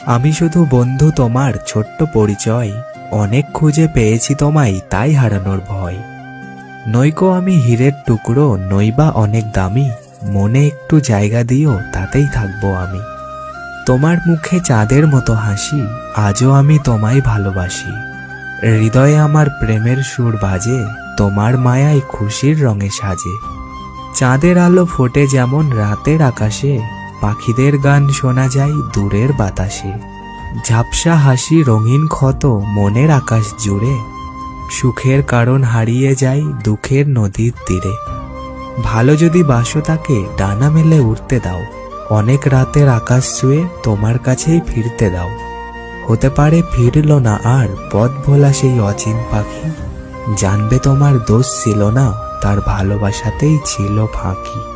আমি শুধু বন্ধু তোমার ছোট্ট পরিচয়। অনেক খুঁজে পেয়েছি তোমায়, তাই হারানোর ভয়। নইকো আমি হীরের টুকরো, নইবা অনেক দামি। মনে একটু জায়গা দিও, তাতেই থাকব আমি। তোমার মুখে চাঁদের মতো হাসি, আজও আমি তোমায় ভালোবাসি। হৃদয়ে আমার প্রেমের সুর বাজে, তোমার মায়ায় খুশির রঙে সাজে। চাঁদের আলো ফোটে যেমন রাতের আকাশে পাখিদের গান শোনা যায় দূরের বাতাসে। ঝাপসা হাসি রঙিন ক্ষত মনের আকাশ জুড়ে। সুখের কারণ হারিয়ে যায় দুঃখের নদীর তীরে। ভালো যদি বাসো তাকে ডানা মেলে উঠতে দাও, অনেক রাতের আকাশ ছুঁয়ে তোমার কাছেই ফিরতে দাও। হতে পারে ফিরল না আর পথ ভোলা সেই অচিন পাখি। জানবে তোমার দোষ ছিল না, তার ভালোবাসাতেই ছিল ফাঁকি।